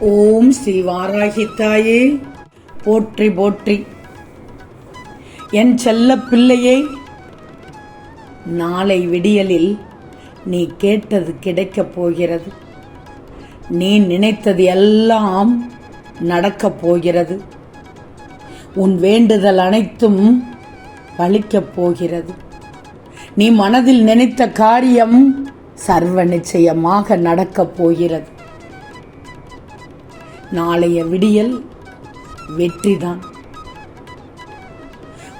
ஓம் ஸ்ரீ வாராகித்தாயே. போற்றி போற்றி. என் செல்ல பிள்ளையே நாளை விடியலில் நீ கேட்டது கிடைக்கப் போகிறது. நீ நினைத்தது எல்லாம் நடக்கப் போகிறது. உன் வேண்டுதல் அனைத்தும் பழிக்கப் போகிறது. நீ மனதில் நினைத்த காரியம் சர்வ நிச்சயமாக நடக்கப் போகிறது. நாளைய விடியல் வெற்றிதான்.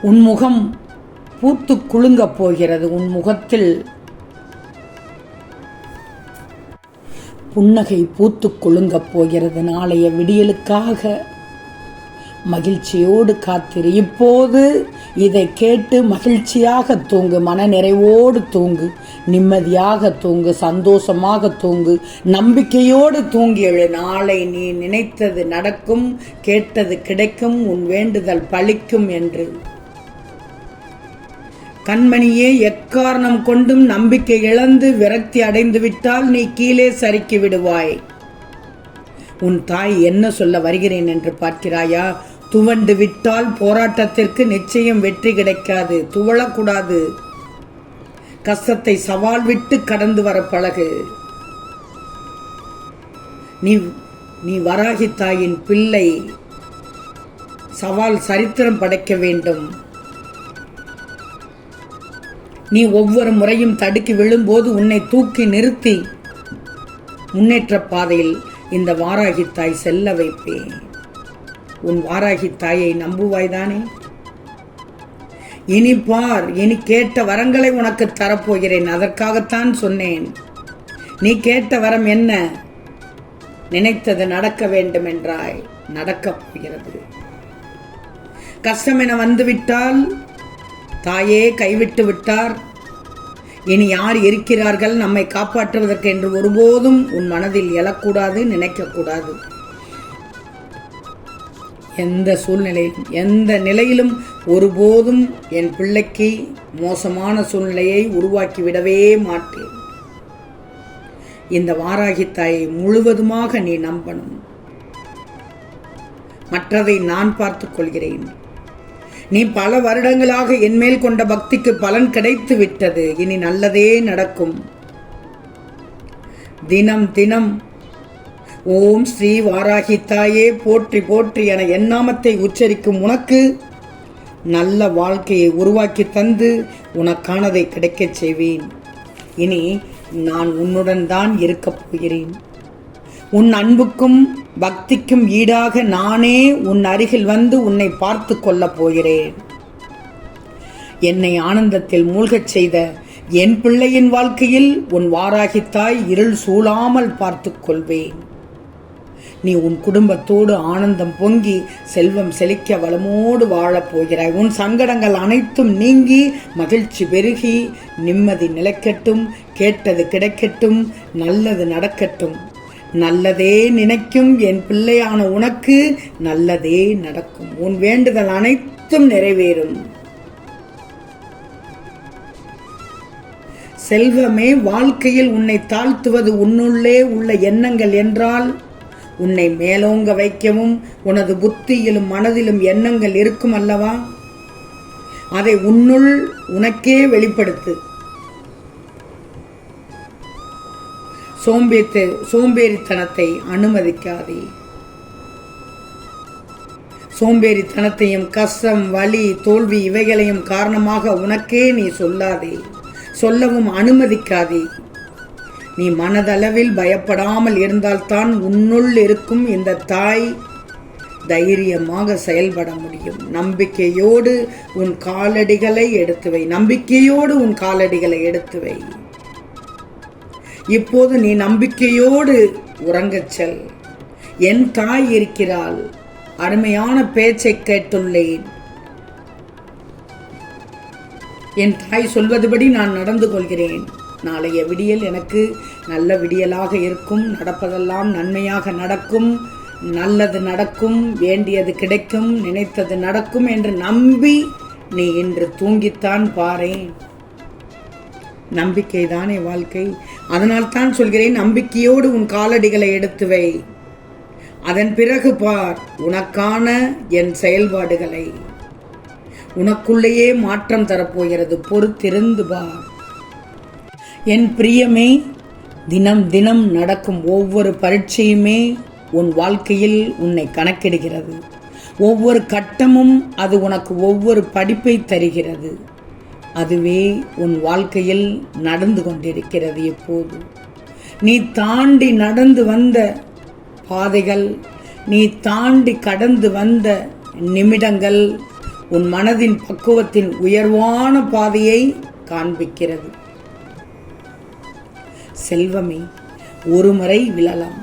உன் முகம் பூத்து குலுங்கப் போகிறது உன் முகத்தில் புன்னகை பூத்து குலுங்கப் போகிறது. நாளைய விடியலுக்காக மகிழ்ச்சியோடு காத்திரு. இப்போது இதை கேட்டு மகிழ்ச்சியாக தூங்கு மன நிறைவோடு தூங்கு நிம்மதியாக தூங்கு சந்தோஷமாக தூங்கு நம்பிக்கையோடு தூங்கி எழு. நாளை நீ நினைத்தது நடக்கும் கேட்டது கிடைக்கும் உன் வேண்டுதல் பழிக்கும் என்று. கண்மணியே எக்காரணம் கொண்டும் நம்பிக்கை இழந்து விரக்தி அடைந்து விட்டால் நீ கீழே சறுக்கி விடுவாய். உன் தாய் என்ன சொல்ல வருகிறேன் என்று பார்க்கிறாயா? துவண்டு விட்டால் போராட்டத்திற்கு நிச்சயம் வெற்றி கிடைக்காது. துவளக்கூடாது. கஷ்டத்தை சவால் விட்டு கடந்து வர பழகு. நீ நீ வராகி தாயின் பிள்ளை. சவால் சரித்திரம் படைக்க வேண்டும். நீ ஒவ்வொரு முறையும் தடுக்கி விழும்போது உன்னை தூக்கி நிறுத்தி முன்னேற்ற பாதையில் இந்த வாராகி தாய் செல்ல வைப்பேன். உன் வாராகி தாயை நம்புவாய்தானே? இனி பார் இனி கேட்ட வரங்களை உனக்கு தரப்போகிறேன் அதற்காகத்தான் சொன்னேன். நீ கேட்ட வரம் என்ன? நினைத்தது நடக்க வேண்டும் என்றாய் நடக்கப் போகிறது. கஷ்டம் என வந்துவிட்டால் தாயே கைவிட்டு விட்டார். இனி யார் இருக்கிறார்கள் நம்மை காப்பாற்றுவதற்கு என்று ஒருபோதும் உன் மனதில் எழக்கூடாது நினைக்கக்கூடாது. எந்த சூழ்நிலையிலும் எந்த நிலையிலும் ஒருபோதும் என் பிள்ளைக்கு மோசமான சூழ்நிலையை உருவாக்கிவிடவே மாட்டேன். இந்த வாராகி தாயை முழுவதுமாக நீ நம்பணும். மற்றதை நான் பார்த்துக் கொள்கிறேன். நீ பல வருடங்களாக என்மேல் கொண்ட பக்திக்கு பலன் கிடைத்து விட்டது. இனி நல்லதே நடக்கும். தினம் தினம் ஓம் ஸ்ரீ வாராகி தாயே போற்றி போற்றி என எண்ணாமத்தை உச்சரிக்கும் உனக்கு நல்ல வாழ்க்கையை உருவாக்கி தந்து உனக்கானதை கிடைக்கச் செய்வேன். இனி நான் உன்னுடன் தான் இருக்கப் போகிறேன். உன் அன்புக்கும் பக்திக்கும் ஈடாக நானே உன் அருகில் வந்து உன்னை பார்த்து கொள்ளப் போகிறேன். என்னை ஆனந்தத்தில் மூழ்கச் செய்த என் பிள்ளையின் வாழ்க்கையில் உன் வாராகித்தாய் இருள் சூழாமல் பார்த்து கொள்வேன். நீ உன் குடும்பத்தோடு ஆனந்தம் பொங்கி செல்வம் செழிக்க வளமோடு வாழப் போகிறாய். உன் சங்கடங்கள் அனைத்தும் நீங்கி மகிழ்ச்சி பெருகி நிம்மதி நிலைக்கட்டும் கேட்டது கிடைக்கட்டும் நல்லது நடக்கட்டும். நல்லதே நினைக்கும் என் பிள்ளையான உனக்கு நல்லதே நடக்கும். உன் வேண்டுதல் அனைத்தும் நிறைவேறும். செல்வமே வாழ்க்கையில் உன்னை தாழ்த்துவது உன்னுள்ளே உள்ள எண்ணங்கள் என்றால் உன்னை மேலோங்க வைக்கவும் உனது புத்தியிலும் மனதிலும் எண்ணங்கள் இருக்கும் அல்லவா? அதை உன்னுள் உனக்கே வெளிப்படுத்து. சோம்பேத்து சோம்பேறித்தனத்தை அனுமதிக்காதே. சோம்பேறித்தனத்தையும் கஷ்டம் வலி தோல்வி இவைகளையும் காரணமாக உனக்கே நீ சொல்லாதே. சொல்லவும் அனுமதிக்காதே. நீ மனதளவில் பயப்படாமல் இருந்தால்தான் உன்னுள் இருக்கும் இந்த தாய் தைரியமாக செயல்பட முடியும். நம்பிக்கையோடு உன் காலடிகளை எடுத்து வை நம்பிக்கையோடு உன் காலடிகளை எடுத்து வை இப்போது நீ நம்பிக்கையோடு உறங்கச் செல். என் தாய் இருக்கிறாள். அருமையான பேச்சை கேட்டுள்ளேன். என் தாய் சொல்வதுபடி நான் நடந்து கொள்கிறேன். நாளைய விடியல் எனக்கு நல்ல விடியலாக இருக்கும். நடப்பதெல்லாம் நன்மையாக நடக்கும். நல்லது நடக்கும். வேண்டியது கிடைக்கும். நினைத்தது நடக்கும் என்று நம்பி நீ இன்று தூங்கித்தான் பாரேன். நம்பிக்கைதானே வாழ்க்கை? அதனால் தான் சொல்கிறேன் நம்பிக்கையோடு உன் காலடிகளை எடுத்து வை. அதன் பிறகு பார் உனக்கான என் செயல்பாடுகளை. உனக்குள்ளேயே மாற்றம் தரப்போகிறது. பொறுத்திருந்து பார். என் பிரியமே தினம் தினம் நடக்கும் ஒவ்வொரு பரீட்சையுமே உன் வாழ்க்கையில் உன்னை கணக்கிடுகிறது. ஒவ்வொரு கட்டமும் அது உனக்கு ஒவ்வொரு படிப்பை தருகிறது. அதுவே உன் வாழ்க்கையில் நடந்து கொண்டிருக்கிறது எப்போது. நீ தாண்டி நடந்து வந்த பாதைகள் நீ தாண்டி கடந்து வந்த நிமிடங்கள் உன் மனதின் பக்குவத்தின் உயர்வான பாதையை காண்பிக்கிறது. செல்வமே ஒரு முறை விழலாம்.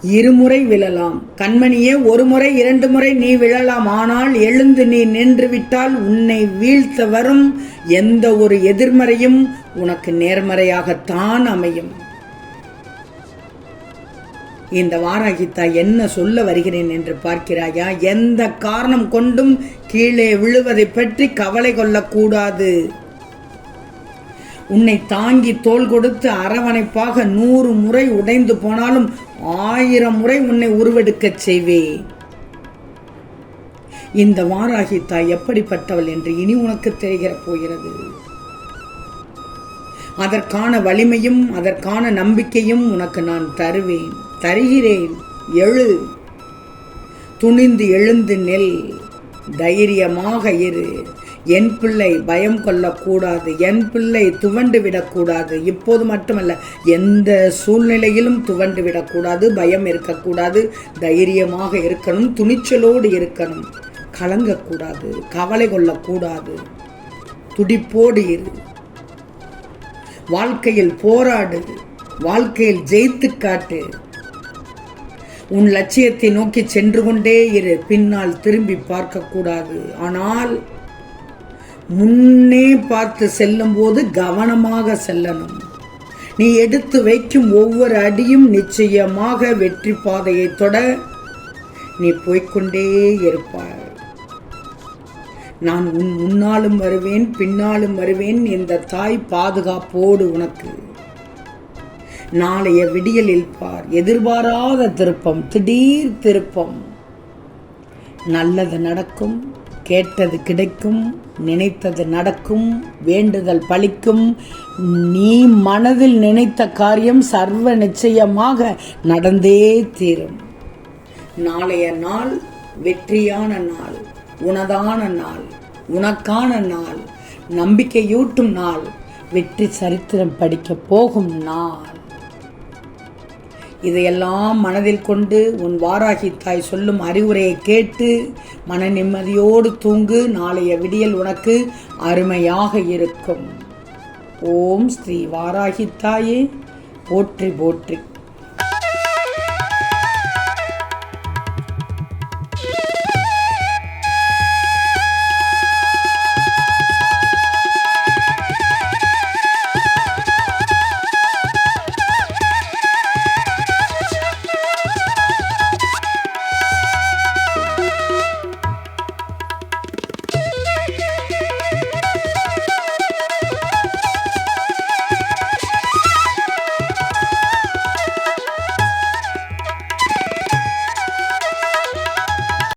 இருமுறை விழலாம். கண்மணியே ஒரு முறை இரண்டு முறை நீ விழலாம். ஆனால் எழுந்து நீ நின்று விட்டால் உன்னை வீழ்த்த வரும் எந்த ஒரு எதிர்மறையும் உனக்கு நேர்மறையாகத்தான் அமையும். இந்த வாராகித்தா என்ன சொல்ல வருகிறேன் என்று பார்க்கிறாயா? எந்த காரணம் கொண்டும் கீழே விழுவதை பற்றி கவலை கொள்ளக்கூடாது. உன்னை தாங்கி தோள் கொடுத்து அரவணைப்பாக நூறு முறை உடைந்து போனாலும் ஆயிரம் முறை உன்னை உருவெடுக்கச் செய்வேன். இந்த வாராகி தாய் எப்படிப்பட்டவள் என்று இனி உனக்கு தெரிகிற போகிறது. அதற்கான வலிமையும் அதற்கான நம்பிக்கையும் உனக்கு நான் தருவேன். தருகிறேன். எழு. துணிந்து எழுந்து நெல். தைரியமாக இரு. என் பிள்ளை பயம் கொள்ளக்கூடாது என் பிள்ளை துவண்டு விடக்கூடாது. இப்போது மட்டுமல்ல எந்த சூழ்நிலையிலும் துவண்டு விடக்கூடாது பயம் இருக்கக்கூடாது தைரியமாக இருக்கணும் துணிச்சலோடு இருக்கணும். கலங்கக்கூடாது கவலை கொள்ளக்கூடாது. துடிப்போடு இரு. வாழ்க்கையில் போராடு. வாழ்க்கையில் ஜெயித்து காட்டு. உன் லட்சியத்தை நோக்கி சென்று கொண்டே இரு. பின்னால் திரும்பி பார்க்கக்கூடாது. ஆனால் முன்னே பார்த்து செல்லும் போது கவனமாக செல்லணும். நீ எடுத்து வைக்கும் ஒவ்வொரு அடியும் நிச்சயமாக வெற்றி பாதையை தொட நீ போய்க்கொண்டே இருப்பாய். நான் உன் முன்னாலும் வருவேன் பின்னாலும் வருவேன் இந்த தாய் பாதுகாப்போடு உனக்கு. நாளைய விடியலில் பார் எதிர்பாராத திருப்பம் திடீர் திருப்பம். நல்லது நடக்கும். கேட்டது கிடைக்கும் நினைத்தது நடக்கும் வேண்டுதல் பலிக்கும் நீ மனதில் நினைத்த காரியம் சர்வ நிச்சயமாக நடந்தே தீரும். நாளைய நாள் வெற்றியான நாள் உனதான நாள் உனக்கான நாள் நம்பிக்கையூட்டும் நாள் வெற்றி சரித்திரம் படிக்க போகும் நாள். இதையெல்லாம் மனதில் கொண்டு உன் வாராகி தாய் சொல்லும் அறிவுரையை கேட்டு மன நிம்மதியோடு தூங்கு. நாளைய விடியல் உனக்கு அருமையாக இருக்கும். ஓம் ஸ்ரீ வாராகி தாயே போற்றி போற்றி.